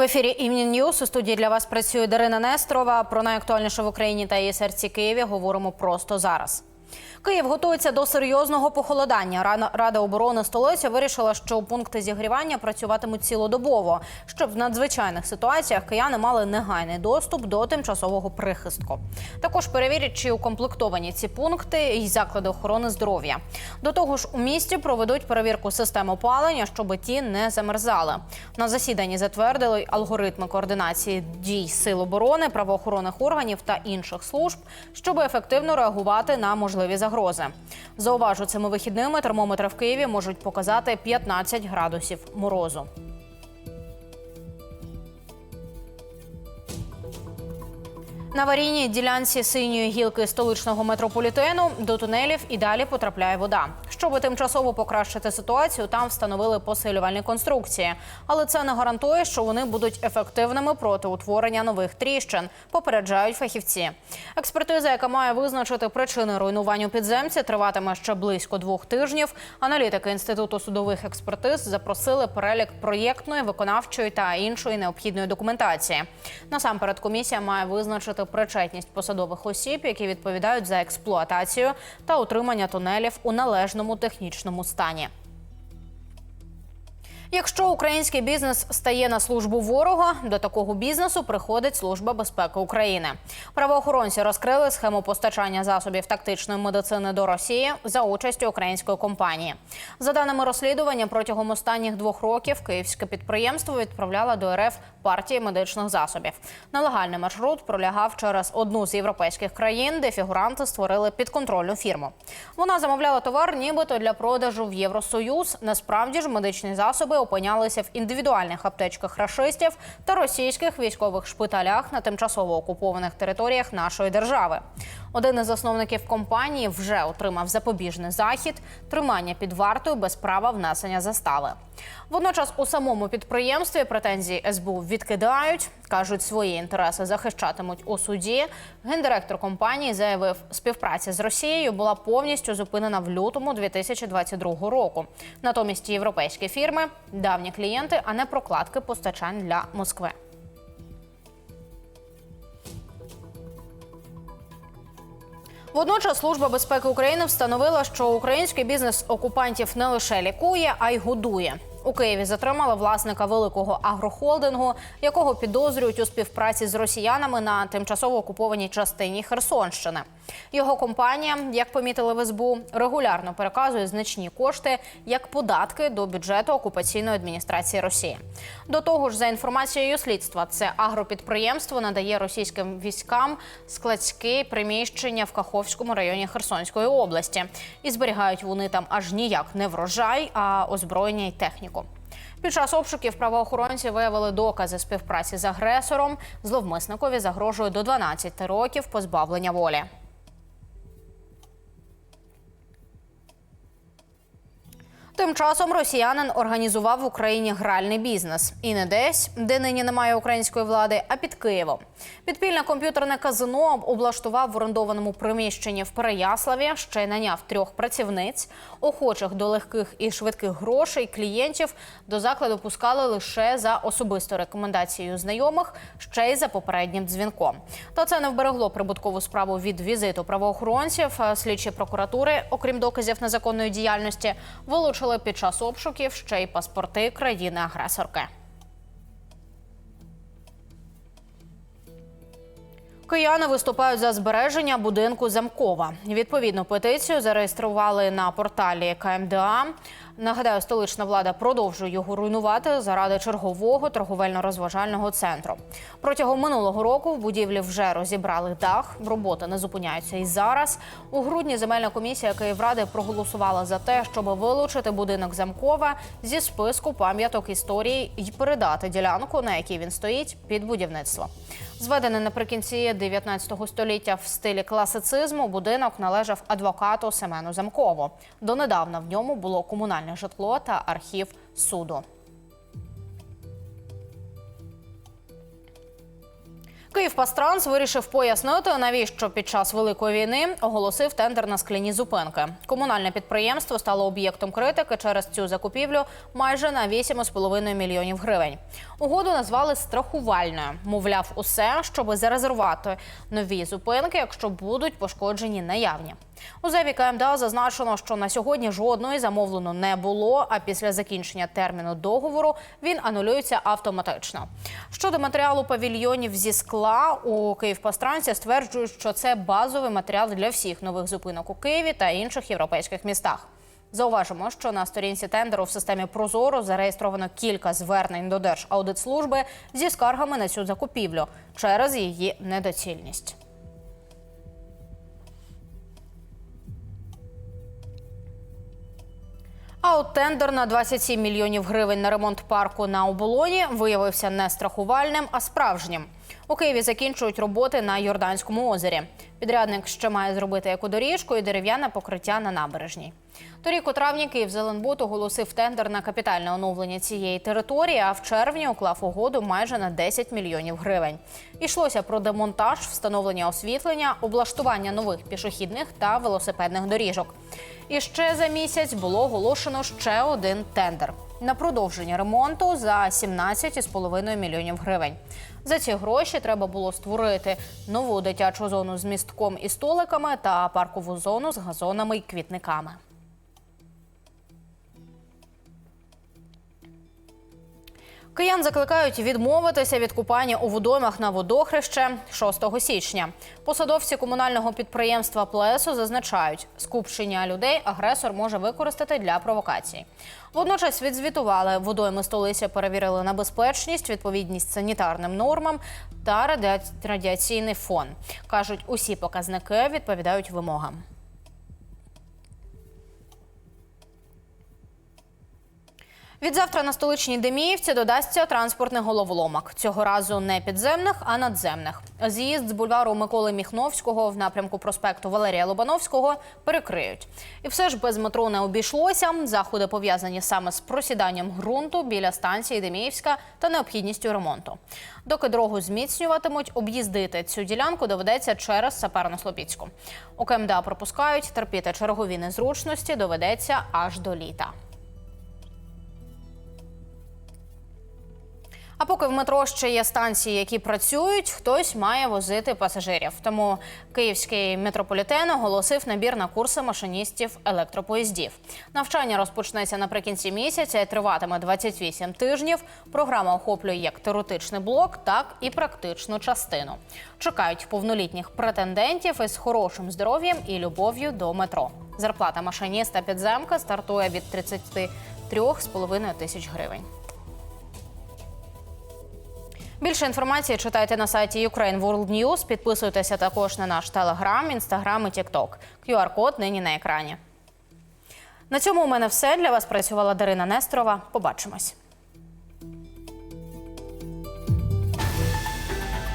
В ефірі «Івнін Ньюс» у студії для вас працює Дарина Нестрова. Про найактуальніше в Україні та її серці Києві говоримо просто зараз. Київ готується до серйозного похолодання. Рада оборони столиці вирішила, що пункти зігрівання працюватимуть цілодобово, щоб в надзвичайних ситуаціях кияни мали негайний доступ до тимчасового прихистку. Також перевірять, чи укомплектовані ці пункти і заклади охорони здоров'я. До того ж, у місті проведуть перевірку систем опалення, щоб ті не замерзали. На засіданні затвердили алгоритми координації дій сил оборони, правоохоронних органів та інших служб, щоб ефективно реагувати на можливі загрози. Зауважу, цими вихідними термометри в Києві можуть показати 15 градусів морозу. На аварійній ділянці синьої гілки столичного метрополітену до тунелів і далі потрапляє вода. Щоб тимчасово покращити ситуацію, там встановили посилювальні конструкції, але це не гарантує, що вони будуть ефективними проти утворення нових тріщин. Попереджають фахівці. Експертиза, яка має визначити причини руйнування у підземці, триватиме ще близько двох тижнів. Аналітики інституту судових експертиз запросили перелік проєктної, виконавчої та іншої необхідної документації. Насамперед, комісія має визначити причетність посадових осіб, які відповідають за експлуатацію та утримання тунелів у належному технічному стані. Якщо український бізнес стає на службу ворога, до такого бізнесу приходить Служба безпеки України. Правоохоронці розкрили схему постачання засобів тактичної медицини до Росії за участю української компанії. За даними розслідування, протягом останніх двох років київське підприємство відправляло до РФ партії медичних засобів. Нелегальний маршрут пролягав через одну з європейських країн, де фігуранти створили підконтрольну фірму. Вона замовляла товар, нібито для продажу в Євросоюз. Насправді ж медичні засоби опинялися в індивідуальних аптечках рашистів та російських військових шпиталях на тимчасово окупованих територіях нашої держави. Один із засновників компанії вже отримав запобіжний захід, тримання під вартою без права внесення застави. Водночас у самому підприємстві претензії СБУ відкидають, кажуть, свої інтереси захищатимуть у суді. Гендиректор компанії заявив, співпраця з Росією була повністю зупинена в лютому 2022 року. Натомість європейські фірми давні клієнти, а не прокладки постачань для Москви. Водночас служба безпеки України встановила, що український бізнес окупантів не лише лікує, а й годує. У Києві затримали власника великого агрохолдингу, якого підозрюють у співпраці з росіянами на тимчасово окупованій частині Херсонщини. Його компанія, як помітили в СБУ, регулярно переказує значні кошти як податки до бюджету окупаційної адміністрації Росії. До того ж, за інформацією слідства, це агропідприємство надає російським військам складські приміщення в Каховському районі Херсонської області, і зберігають вони там аж ніяк не врожай, а озброєння й техніку. Під час обшуків правоохоронці виявили докази співпраці з агресором. Зловмисникові загрожує до 12 років позбавлення волі. Тим часом росіянин організував в Україні гральний бізнес і не десь, де нині немає української влади, а під Києвом. Підпільне комп'ютерне казино облаштував в орендованому приміщенні в Переяславі. Ще й наняв трьох працівниць. Охочих до легких і швидких грошей клієнтів до закладу пускали лише за особистою рекомендацією знайомих, ще й за попереднім дзвінком. Та це не вберегло прибуткову справу від візиту правоохоронців. Слідчі прокуратури, окрім доказів незаконної діяльності, вилучили під час обшуків ще й паспорти країни-агресорки. Кияни виступають за збереження будинку Замкова. Відповідну петицію зареєстрували на порталі КМДА. Нагадаю, столична влада продовжує його руйнувати заради чергового торговельно-розважального центру. Протягом минулого року в будівлі вже розібрали дах. Роботи не зупиняються і зараз. У грудні земельна комісія Київради проголосувала за те, щоб вилучити будинок Замкова зі списку пам'яток історії і передати ділянку, на якій він стоїть, під будівництво. Зведений наприкінці 19 століття в стилі класицизму, будинок належав адвокату Семену Замкову. Донедавна в ньому було комунальне житло та архів суду. Київпастранс вирішив пояснити, навіщо під час великої війни оголосив тендер на скляні зупинки. Комунальне підприємство стало об'єктом критики через цю закупівлю майже на 8,5 мільйонів гривень. Угоду назвали страхувальною. Мовляв, усе, щоби зарезервувати нові зупинки, якщо будуть пошкоджені наявні. У заяві КМДА зазначено, що на сьогодні жодної замовлено не було. А після закінчення терміну договору він анулюється автоматично. Щодо матеріалу павільйонів зі скла у Київпастрансі стверджують, що це базовий матеріал для всіх нових зупинок у Києві та інших європейських містах. Зауважимо, що на сторінці тендеру в системі Прозоро зареєстровано кілька звернень до Держаудитслужби зі скаргами на цю закупівлю через її недоцільність. А от тендер на 27 мільйонів гривень на ремонт парку на оболоні виявився не страхувальним, а справжнім. У Києві закінчують роботи на Йорданському озері. Підрядник ще має зробити екодоріжку і дерев'яне покриття на набережній. Торік у травні Київзеленбуд оголосив тендер на капітальне оновлення цієї території, а в червні уклав угоду майже на 10 мільйонів гривень. Ішлося про демонтаж, встановлення освітлення, облаштування нових пішохідних та велосипедних доріжок. І ще за місяць було оголошено ще один тендер на продовження ремонту за 17,5 мільйонів гривень. За ці гроші треба було створити нову дитячу зону з містком і столиками та паркову зону з газонами і квітниками. Киян закликають відмовитися від купання у водоймах на водохреще 6 січня. Посадовці комунального підприємства Плесо зазначають, скупчення людей агресор може використати для провокацій. Водночас відзвітували водойми столиці, перевірили на безпечність, відповідність санітарним нормам та радіаційний фон. кажуть, усі показники відповідають вимогам. Відзавтра на столичній Деміївці додасться транспортний головоломок. Цього разу не підземних, а надземних. З'їзд з бульвару Миколи Міхновського в напрямку проспекту Валерія Лобановського перекриють. І все ж без метро не обійшлося. Заходи пов'язані саме з просіданням ґрунту біля станції Деміївська та необхідністю ремонту. Доки дорогу зміцнюватимуть, об'їздити цю ділянку доведеться через Саперно-Слобідську. У КМДА пропускають терпіти чергові незручності доведеться аж до літа. А поки в метро ще є станції, які працюють, хтось має возити пасажирів. Тому київський метрополітен оголосив набір на курси машиністів електропоїздів. Навчання розпочнеться наприкінці місяця і триватиме 28 тижнів. Програма охоплює як теоретичний блок, так і практичну частину. Чекають повнолітніх претендентів із хорошим здоров'ям і любов'ю до метро. Зарплата машиніста підземка стартує від 33,5 тисяч гривень. Більше інформації читайте на сайті Ukraine World News. Підписуйтеся також на наш телеграм, інстаграм і тікток. QR-код нині на екрані. На цьому у мене все. Для вас працювала Дарина Нестрова. Побачимось.